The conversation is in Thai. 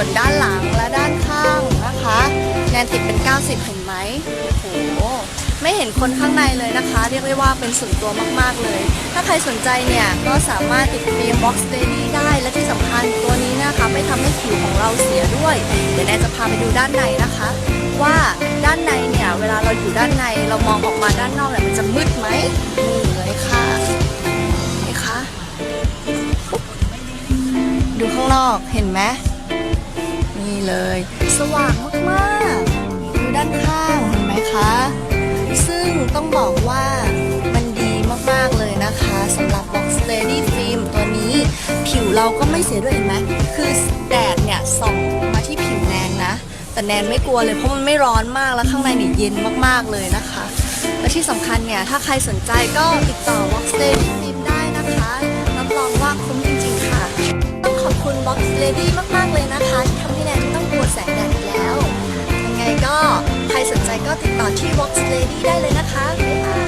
ส่วนด้านหลังและด้านข้างนะคะ แนนติดเป็น 90 เห็นไหมโอ้โหไม่เห็นคนข้างในเลยนะคะ เรียกได้ว่าเป็นส่วนตัวมากๆเลย ถ้าใครสนใจเนี่ยก็สามารถติดฟิล์ม Box Daily ได้และที่สำคัญตัวนี้นะคะ ไม่ทำให้ผิวของเราเสียด้วย เดี๋ยวแนนจะพาไปดูด้านในนะคะ ว่าด้านในเนี่ยเวลาเราอยู่ด้านในเรามองออกมาด้านนอกเนี่ยมันจะมืดไหมนี่เลยค่ะนี่คะดูข้างนอกเห็นไหม นี่เลย สว่างมากๆดูด้านข้างเห็นไหมคะ ซึ่งต้องบอกว่ามันดีมากๆเลยนะคะสำหรับ Box Lady Film ตัวนี้ ผิวเราก็ไม่เสียด้วยเห็นไหมคือแดดเนี่ยส่องมาที่ผิวแนนนะ แต่แนนไม่กลัวเลยเพราะมันไม่ร้อนมากแล้วข้างในเนี่ยเย็นมากๆเลยนะคะ และที่สำคัญเนี่ย ถ้าใครสนใจก็ติดต่อ Box Lady Film ได้นะคะรับรองว่าคุ้มจริงๆค่ะ ต้องขอบคุณ Box Lady มากๆเลยนะคะที่ท สงแดดอีกแล้ว ยังไงก็ใครสนใจก็ติดต่อที่ Vox Lady ได้เลยนะคะบ๊ายบาย